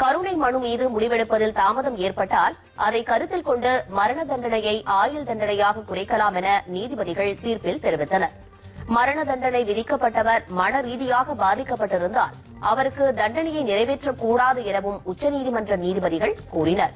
கருணை மனு மீது முடிவெடுப்பதில் தாமதம் ஏற்பட்டால் அதை கருத்தில் கொண்டு மரண தண்டனையை ஆயுள் தண்டனையாக குறைக்கலாம் என நீதிபதிகள் தீர்ப்பில் தெரிவித்தனர். மரண தண்டனை விதிக்கப்பட்டவர் மன ரீதியாக பாதிக்கப்பட்டிருந்தால் அவருக்கு தண்டனையை நிறைவேற்றக்கூடாது எனவும் உச்சநீதிமன்ற நீதிபதிகள் கூறினர்.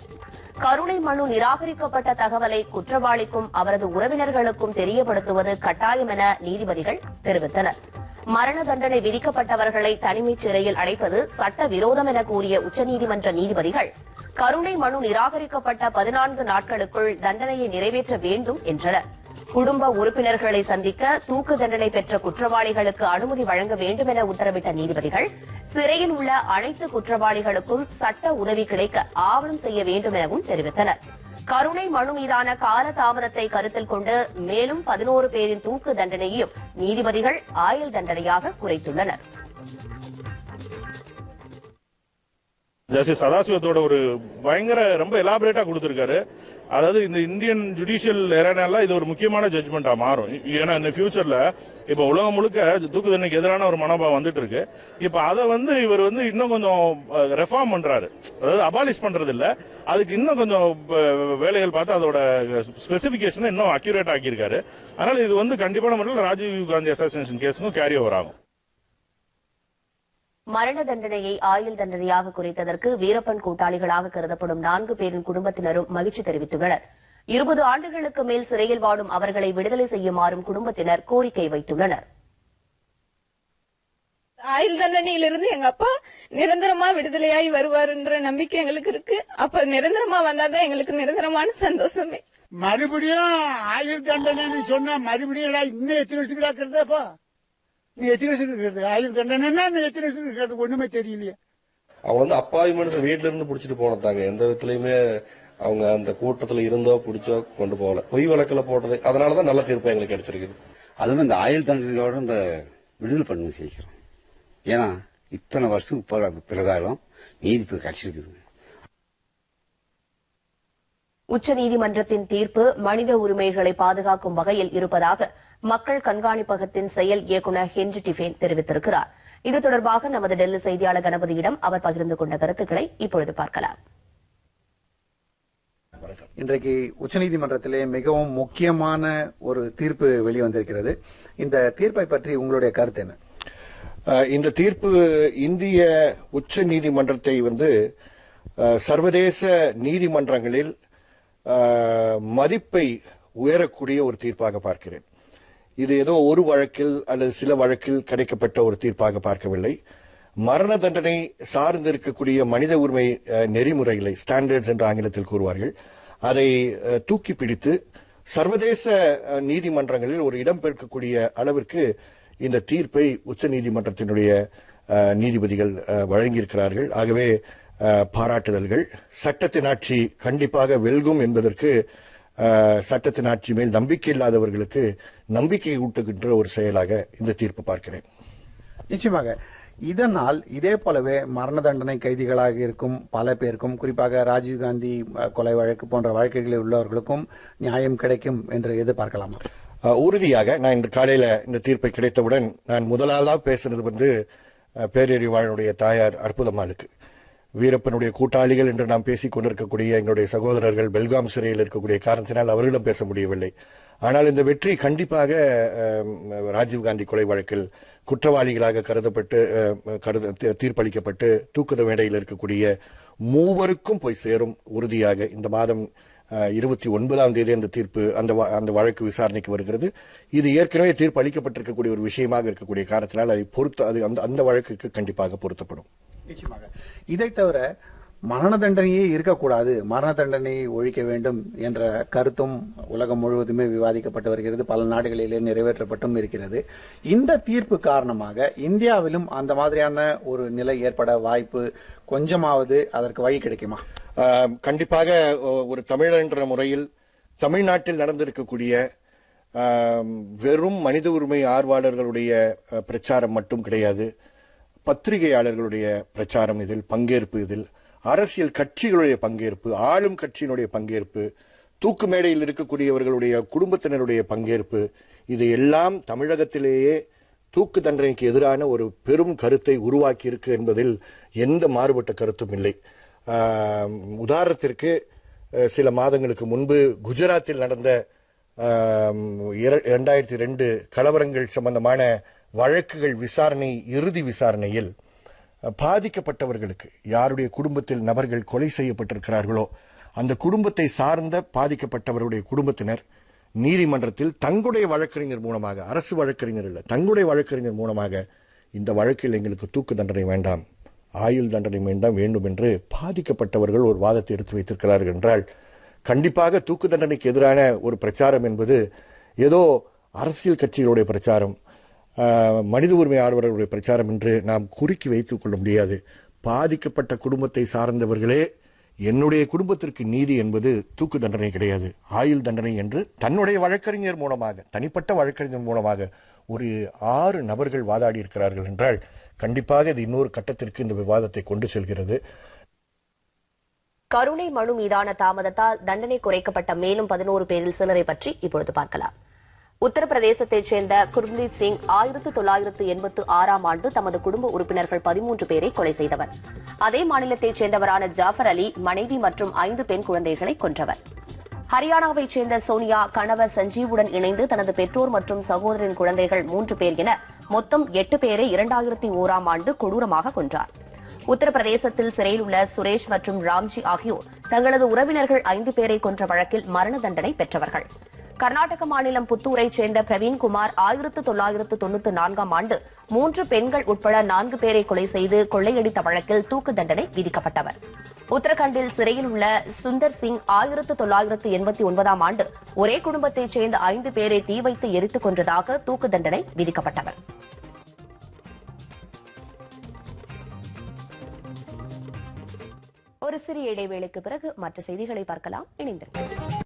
கருணை மனு நிராகரிக்கப்பட்ட தகவலை குற்றவாளிக்கும் அவரது உறவினர்களுக்கும் தெரியப்படுத்துவது கட்டாயம் என நீதிபதிகள் தெரிவித்தனர். மரண தண்டனை விதிக்கப்பட்டவர்களை தனிமைச் சிறையில் அடைப்பது சட்ட விரோதம் என கூறிய உச்சநீதிமன்ற நீதிபதிகள் கருணை மனு நிராகரிக்கப்பட்ட பதினான்கு நாட்களுக்குள் தண்டனையை நிறைவேற்ற வேண்டும் என்றனர். குடும்ப உறுப்பினர்களை சந்திக்க தூக்கு தண்டனை பெற்ற குற்றவாளிகளுக்கு அனுமதி வழங்க வேண்டும் என உத்தரவிட்ட நீதிபதிகள் சிறையில் உள்ள அனைத்து குற்றவாளிகளுக்கும் சட்ட உதவி கிடைக்க ஆவணம் செய்ய வேண்டும் எனவும் தெரிவித்தனா் கருணை மனு மீதான கால தாமதத்தை கருத்தில் கொண்டு மேலும் பதினோரு பேரின் தூக்கு தண்டனையையும் நீதிபதிகள் ஆயுள் தண்டனையாக குறைத்துள்ளனர். ஜஸ்டிஸ் சதாசிவத்தோட ஒரு பயங்கர ரொம்ப எலாபரேட்டா கொடுத்திருக்காரு. அதாவது இந்த இந்தியன் ஜுடிஷியல் எரனால இது ஒரு முக்கியமான ஜட்மெண்டா மாறும். ஏன்னா இந்த ஃபியூச்சர்ல இப்ப உலகம் முழுக்க தூக்கு தண்டனைக்கு எதிரான ஒரு மனோபாவம் வந்துட்டு இருக்கு இப்ப அதை வந்து இவர் வந்து இன்னும் கொஞ்சம் ரெஃபார்ம் பண்றாரு. அதாவது அபாலிஷ் பண்றது இல்ல அதுக்கு இன்னும் கொஞ்சம் வேலைகள் பார்த்து அதோட ஸ்பெசிபிகேஷன் இன்னும் அக்யூரேட் ஆக்கியிருக்காரு. அதனால இது வந்து கண்டிப்பான முறையில் ராஜீவ் காந்தி அசாசினேஷன் கேஸுக்கும் கேரி ஓவர் ஆகும். மரண தண்டனையை ஆயுள் தண்டனையாக குறைத்ததற்கு வீரப்பன் கூட்டாளிகளாக கருதப்படும் நான்கு பேரின் குடும்பத்தினரும் மகிழ்ச்சி தெரிவித்துள்ளனர். இருபது ஆண்டுகளுக்கு மேல் சிறையில் வாடும் அவர்களை விடுதலை செய்யுமாறும் குடும்பத்தினர் கோரிக்கை வைத்துள்ளனர். ஆயுள் தண்டனையிலிருந்து எங்க அப்பா நிரந்தரமா விடுதலையாகி வருவாருன்ற நம்பிக்கை எங்களுக்கு இருக்கு. அப்ப நிரந்தரமா வந்தாதான் எங்களுக்கு நிரந்தரமான சந்தோஷமே. மறுபடியும் ஆயுள் தண்டனைன்னு சொன்னா மறுபடியும் இன்னும் எத்தனை வருஷத்துக்கு நீ எத்தனை வருஷத்துக்கு இருக்கிறது ஆயுள் தண்டனைன்னா இன்னும் எத்தனை வருஷத்துக்கு இருக்கிறது ஒண்ணுமே தெரியலையே. அவங்க வந்து அப்பாவி மனுஷன் வீட்ல இருந்து புடிச்சிட்டு போனதாங்க எந்த விதத்திலயுமே அவங்க அந்த கூட்டத்துல இருந்தோ பிடிச்சோ கொண்டு போகல. பொய் வழக்குல போட்டது. அதனாலதான் நல்ல தீர்ப்பு எங்களுக்கு கிடைச்சிருக்குது. அதுவும் இந்த ஆயுள் தண்டனையோட இந்த விடுதலை பண்ண செய்கிறோம். ஏன்னா இத்தனை வருஷம் பிறகாலம் நீதி இப்ப கிடைச்சிருக்குது. உச்சநீதிமன்றத்தின் தீர்ப்பு மனித உரிமைகளை பாதுகாக்கும் வகையில் இருப்பதாக மக்கள் கண்காணிப்பகத்தின் செயல் இயக்குநர் ஹென்றி டிஃபேன் தெரிவித்திருக்கிறார். இது தொடர்பாக நமது டெல்லி செய்தியாளர் கணபதியிடம் அவர் பகிர்ந்து கொண்ட கருத்துக்களை இப்பொழுது பார்க்கலாம். இன்றைக்கு உச்சநீதிமன்றத்திலே மிகவும் முக்கியமான ஒரு தீர்ப்பு வெளிவந்திருக்கிறது. இந்த தீர்ப்பை பற்றி உங்களுடைய கருத்து என்ன? இந்த தீர்ப்பு இந்திய உச்ச நீதிமன்றத்தை வந்து சர்வதேச நீதிமன்றங்களில் மதிப்பை உயரக்கூடிய ஒரு தீர்ப்பாக பார்க்கிறேன். இது ஏதோ ஒரு வழக்கில் அல்லது சில வழக்கில் கிடைக்கப்பட்ட ஒரு தீர்ப்பாக பார்க்கவில்லை. மரண தண்டனை சார்ந்து இருக்கக்கூடிய மனித உரிமை நெறிமுறைகளை ஸ்டாண்டர்ட்ஸ் என்று ஆங்கிலத்தில் கூறுவார்கள் அதை தூக்கி பிடித்து சர்வதேச நீதிமன்றங்களில் ஒரு இடம் பெருக்கக்கூடிய அளவிற்கு இந்த தீர்ப்பை உச்ச நீதிமன்றத்தினுடைய நீதிபதிகள் வழங்கியிருக்கிறார்கள். ஆகவே பாராட்டுதல்கள். சட்டத்தின் ஆட்சி கண்டிப்பாக வெல்கும் என்பதற்கு சட்டத்தின் ஆட்சி மேல் நம்பிக்கை இல்லாதவர்களுக்கு நம்பிக்கை ஊட்டுகின்ற ஒரு செயலாக இந்த தீர்ப்பு பார்க்கிறேன். நிச்சயமாக. இதனால் இதே போலவே மரண தண்டனை கைதிகளாக இருக்கும் பல பேருக்கும் குறிப்பாக ராஜீவ்காந்தி கொலை வழக்கு போன்ற வழக்குகளில் உள்ளவர்களுக்கும் நியாயம் கிடைக்கும் என்று எதிர்பார்க்கலாமா? உறுதியாக நான் இன்று காலையில இந்த தீர்ப்பை கிடைத்தவுடன் நான் முதலாளா பேசுனது வந்து பேரறிவாளனுடைய தாயார் அற்புதமாளுக்கு வீரப்பனுடைய கூட்டாளிகள் என்று நாம் பேசிக் கொண்டிருக்கக்கூடிய எங்களுடைய சகோதரர்கள் பெல்காம் சிறையில் இருக்கக்கூடிய காரணத்தினால் அவர்களிடம் பேச முடியவில்லை. ஆனால் இந்த வெற்றி கண்டிப்பாக ராஜீவ்காந்தி கொலை வழக்கில் குற்றவாளிகளாக கருதப்பட்டு கருத தீ- தீர்ப்பளிக்கப்பட்டு தூக்குத மேடையில் இருக்கக்கூடிய மூவருக்கும் போய் சேரும் உறுதியாக இந்த மாதம் இருபத்தி ஒன்பதாம் தேதி அந்த தீர்ப்பு அந்த வ- அந்த வழக்கு விசாரணைக்கு வருகிறது. இது ஏற்கனவே தீர்ப்பு அளிக்கப்பட்டிருக்கக்கூடிய ஒரு விஷயமாக இருக்கக்கூடிய காரணத்தினால் அதை பொருத்த அது அந்த அந்த வழக்குக்கு கண்டிப்பாக பொருத்தப்படும். நிச்சயமாக. இதை தவிர மரண தண்டனையே இருக்கக்கூடாது. மரண தண்டனையை ஒழிக்க வேண்டும் என்ற கருத்தும் உலகம் முழுவதுமே விவாதிக்கப்பட்டு வருகிறது. பல நாடுகளிலே நிறைவேற்றப்பட்டும் இருக்கிறது. இந்த தீர்ப்பு காரணமாக இந்தியாவிலும் அந்த மாதிரியான ஒரு நிலை ஏற்பட வாய்ப்பு கொஞ்சமாவது அதற்கு வழி கிடைக்குமா? கண்டிப்பாக ஒரு தமிழர் என்ற முறையில் தமிழ்நாட்டில் நடந்திருக்கக்கூடிய வெறும் மனித உரிமை ஆர்வலர்களுடைய பிரச்சாரம் மட்டும் கிடையாது. பத்திரிகையாளர்களுடைய பிரச்சாரம் இதில் பங்கேற்பு இதில் அரசியல் கட்சிகளுடைய பங்கேற்பு ஆளும் கட்சியினுடைய பங்கேற்பு தூக்கு மேடையில் இருக்கக்கூடியவர்களுடைய குடும்பத்தினருடைய பங்கேற்பு இது எல்லாம் தமிழகத்திலேயே தூக்கு தண்டனைக்கு எதிரான ஒரு பெரும் கருத்தை உருவாக்கி இருக்கு என்பதில் எந்த மாறுபட்ட கருத்தும் இல்லை. உதாரணத்திற்கு சில மாதங்களுக்கு முன்பு குஜராத்தில் நடந்த இரண்டாயிரத்தி ரெண்டு கலவரங்கள் சம்பந்தமான வழக்குகள் விசாரணை இறுதி விசாரணையில் பாதிக்கப்பட்டவர்களுக்கு யாருடைய குடும்பத்தில் நபர்கள் கொலை செய்யப்பட்டிருக்கிறார்களோ அந்த குடும்பத்தை சார்ந்த பாதிக்கப்பட்டவருடைய குடும்பத்தினர் நீதிமன்றத்தில் தங்களுடைய வழக்கறிஞர் மூலமாக அரசு வழக்கறிஞர் இல்லை தங்களுடைய வழக்கறிஞர் மூலமாக இந்த வழக்கில் எங்களுக்கு தூக்கு தண்டனை வேண்டாம் ஆயுள் தண்டனை வேண்டாம் வேண்டும் என்று பாதிக்கப்பட்டவர்கள் ஒரு வாதத்தை எடுத்து வைத்திருக்கிறார்கள் என்றால் கண்டிப்பாக தூக்கு தண்டனைக்கு எதிரான ஒரு பிரச்சாரம் என்பது ஏதோ அரசியல் கட்சிகளுடைய பிரச்சாரம் மனித உரிமை ஆர்வலர்களுடைய பிரச்சாரம் என்று நாம் குறுக்கி வைத்துக் கொள்ள முடியாது. பாதிக்கப்பட்ட குடும்பத்தை சார்ந்தவர்களே என்னுடைய குடும்பத்திற்கு நீதி என்பது தூக்கு தண்டனை கிடையாது. ஆயுள் தண்டனை என்று தன்னுடைய வழக்கறிஞர் மூலமாக தனிப்பட்ட வழக்கறிஞர் மூலமாக ஒரு ஆறு நபர்கள் வாதாடி இருக்கிறார்கள் என்றால் கண்டிப்பாக இது இன்னொரு கட்டத்திற்கு இந்த விவாதத்தை கொண்டு செல்கிறது. கருணை மனு மீதான தாமதத்தால் தண்டனை குறைக்கப்பட்ட மேலும் பதினோரு பேரில் சிலரை பற்றி இப்பொழுது பார்க்கலாம். உத்தரப்பிரதேசத்தைச் சேர்ந்த குர்மீத் சிங் ஆயிரத்து தொள்ளாயிரத்து எண்பத்து ஆறாம் ஆண்டு தமது குடும்ப உறுப்பினர்கள் பதிமூன்று பேரை கொலை செய்தவர். அதே மாநிலத்தைச் சேர்ந்தவரான ஜாஃபர் அலி மனைவி மற்றும் ஐந்து பெண் குழந்தைகளை கொன்றவர். ஹரியானாவைச் சேர்ந்த சோனியா கணவர் சஞ்சீவுடன் இணைந்து தனது பெற்றோர் மற்றும் சகோதரின் குழந்தைகள் மூன்று பேர் என மொத்தம் எட்டு பேரை இரண்டாயிரத்தி ஓராம் ஆண்டு கொடூரமாக கொன்றார். உத்தரப்பிரதேசத்தில் சிறையில் உள்ள சுரேஷ் மற்றும் ராம்ஜி ஆகியோர் தங்களது உறவினர்கள் ஐந்து பேரை கொன்ற வழக்கில் மரண தண்டனை பெற்றவர்கள். கர்நாடக மாநிலம் புத்தூரைச் சேர்ந்த பிரவீன்குமார் ஆயிரத்து தொள்ளாயிரத்து தொன்னூத்தி நான்காம் ஆண்டு மூன்று பெண்கள் உட்பட நான்கு பேரை கொலை செய்து கொள்ளையடித்த வழக்கில் தூக்கு தண்டனை விதிக்கப்பட்டவர். உத்தரகண்டில் சிறையில் உள்ள சுந்தர் சிங் ஆயிரத்து தொள்ளாயிரத்து எண்பத்தி ஒன்பதாம் ஆண்டு ஒரே குடும்பத்தைச் சேர்ந்த ஐந்து பேரை தீ வைத்து எரித்துக் கொன்றதாக தூக்கு தண்டனை விதிக்கப்பட்டவர். ஒரு சிறிய இடைவேளைக்கு பிறகு மற்ற செய்திகளை பார்க்கலாம். இணைந்திருக்கிறேன்